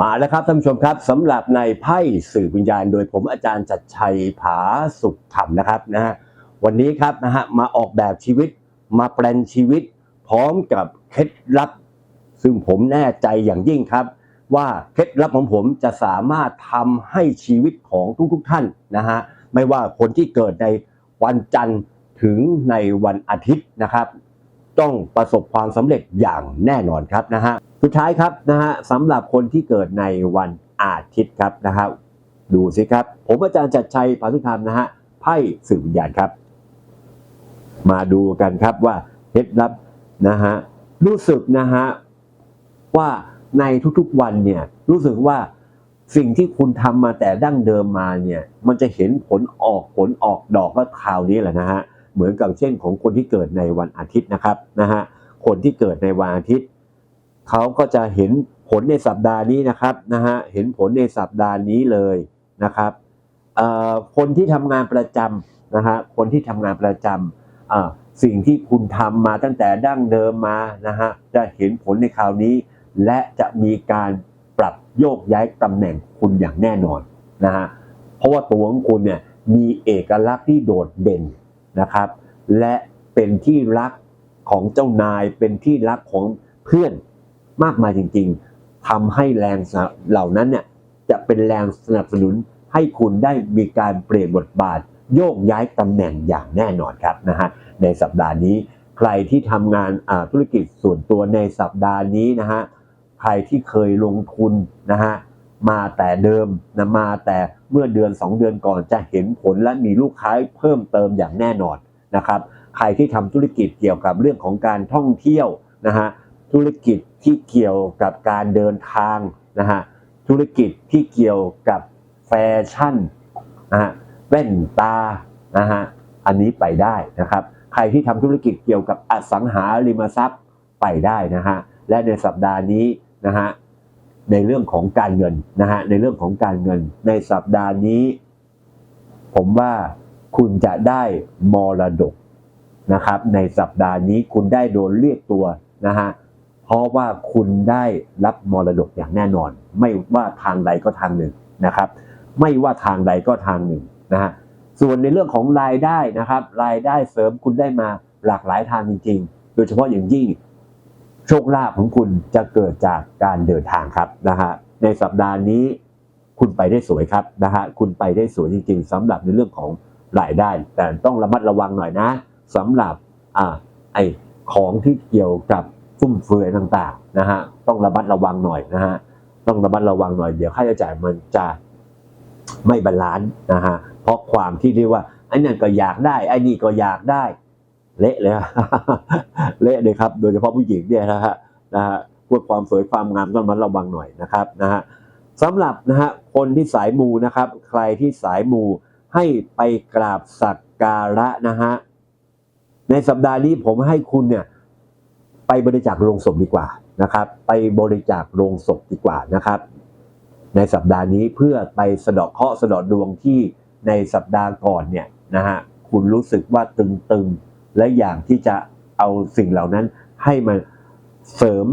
มาแล้วครับท่านผู้ชมครับสำหรับในไพ่สื่อวิญญาณ โดยผมอาจารย์จัดชัยผาสุขธรรมนะครับนะฮะวันนี้ครับนะฮะมาออกแบบชีวิต มาแปลนชีวิต พร้อมกับเคล็ดลับ ซึ่งผมแน่ใจอย่างยิ่งครับ ว่าเคล็ดลับของผมจะสามารถทำให้ชีวิตของทุกๆท่านนะฮะไม่ว่าคนที่เกิดในวันจันทร์ถึงในวันอาทิตย์นะครับ ต้องประสบความสำเร็จอย่างแน่นอนครับนะฮะ สุดท้ายครับนะฮะสำหรับคนที่เกิดในวันอาทิตย์ครับนะฮะดูสิครับ ผมอาจารย์จัดชัยปาทุธรรมนะฮะไพ่สื่อวิญญาณครับ มาดูกันครับว่าเคล็ดลับนะฮะรู้สึกนะฮะว่าในทุกๆวันเนี่ยรู้สึกว่าสิ่งที่คุณทำมาแต่ดั้งเดิมมาเนี่ยมันจะเห็นผลออกผลออกดอกก็คราวนี้แหละนะฮะเหมือนกับเช่นของคนที่เกิดในวันอาทิตย์นะครับนะฮะคนที่เกิดในวันอาทิตย์ เขาก็จะเห็นผลในสัปดาห์นี้นะครับนะฮะเห็นผลในสัปดาห์นี้เลยนะครับอ่อคนที่ทำงานประจำนะฮะคนที่ทำงานประจำอ่าสิ่งที่คุณทำมาตั้งแต่ดั้งเดิมมานะฮะจะเห็นผลในคราวนี้ และจะมีการปรับโยกย้ายตำแหน่งคุณอย่างแน่นอนนะฮะเพราะว่าตัวของคุณเนี่ยมีเอกลักษณ์ที่โดดเด่นนะครับ และเป็นที่รักของเจ้านายเป็นที่รักของเพื่อน มากมายจริง ๆทำให้แรงเหล่านั้นเนี่ยจะเป็นแรงสนับสนุนให้คุณได้มีการเปลี่ยนบทบาท โยกย้ายตำแหน่งอย่างแน่นอนครับนะฮะในสัปดาห์นี้ใครที่ทำงานธุรกิจส่วนตัวในสัปดาห์นี้นะฮะใครที่เคยลงทุนนะฮะมาแต่เดิมนะมาแต่เมื่อเดือน 2 เดือนก่อนจะเห็นผลและมีลูกค้าเพิ่มเติมอย่างแน่นอนนะครับ ใครที่ทำธุรกิจเกี่ยวกับเรื่องของการท่องเที่ยวนะฮะ ธุรกิจที่เกี่ยวกับการเดินทางนะฮะธุรกิจที่เกี่ยวกับแฟชั่นนะฮะแว่นตานะฮะอันนี้ไปได้นะครับ ใครที่ทำธุรกิจเกี่ยวกับอสังหาริมทรัพย์ไปได้นะฮะและในสัปดาห์นี้นะฮะในเรื่องของการเงินนะฮะในเรื่องของการเงิน ในสัปดาห์นี้ ผมว่าคุณจะได้มรดกนะครับ ในสัปดาห์นี้คุณได้โดนเรียกตัวนะฮะ เพราะว่าคุณได้รับมรดกอย่างแน่นอน ไม่ว่าทางใดก็ทางหนึ่งนะครับ ไม่ว่าทางใดก็ทางหนึ่งนะฮะส่วนในเรื่องของรายได้นะครับ รายได้เสริมคุณได้มาหลากหลายทางจริง ๆ โดยเฉพาะอย่างยิ่งโชคลาภของคุณจะเกิดจากการเดินทางครับนะฮะในสัปดาห์นี้คุณไปได้สวยครับนะฮะคุณไปได้สวยจริง ๆสำหรับในเรื่องของรายได้ แต่ต้องระมัดระวังหน่อยนะสำหรับอ่าไอของที่เกี่ยวกับ ฟุ่มเฟือยต่างๆนะฮะต้องระมัดระวังหน่อยนะฮะต้องระมัดระวังหน่อยเดี๋ยวค่าใช้จ่ายมันจะไม่บาลานซ์นะฮะเพราะความที่เรียกว่าไอ้นั่นก็อยากได้ไอ้นี่ก็อยากได้เละเลยเละเลยครับ โดยเฉพาะผู้หญิงเนี่ยนะฮะนะฮะพูดความสวยความงามต้องระมัดระวังหน่อยนะครับนะฮะสำหรับนะฮะคนที่สายมูนะครับ ใครที่สายมูให้ไปกราบสักการะนะฮะในสัปดาห์นี้ผมให้คุณเนี่ย ไปบริจาคโรงศพดีกว่านะครับ ไปบริจาคโรงศพดีกว่านะครับ ในสัปดาห์นี้เพื่อไปสะเดาะเคราะห์สะเดาะดวงที่ในสัปดาห์ก่อนเนี่ยนะฮะคุณรู้สึกว่าตึงๆ และอย่างที่จะเอาสิ่งเหล่านั้นให้มาเสริม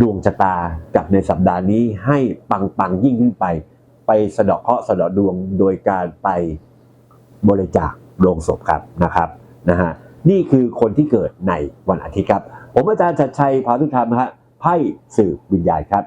ดวงชะตากับในสัปดาห์นี้ให้ปังๆยิ่งขึ้นไป ไปสะเดาะเคราะห์สะเดาะดวงโดยการไปบริจาคโรงศพครับนะครับนะฮะนี่คือคนที่เกิดในวันอาทิตย์ครับ ผมอาจารย์ชัดชัยพาทุกท่านนะฮะไพ่สื่อวิญญาณครับ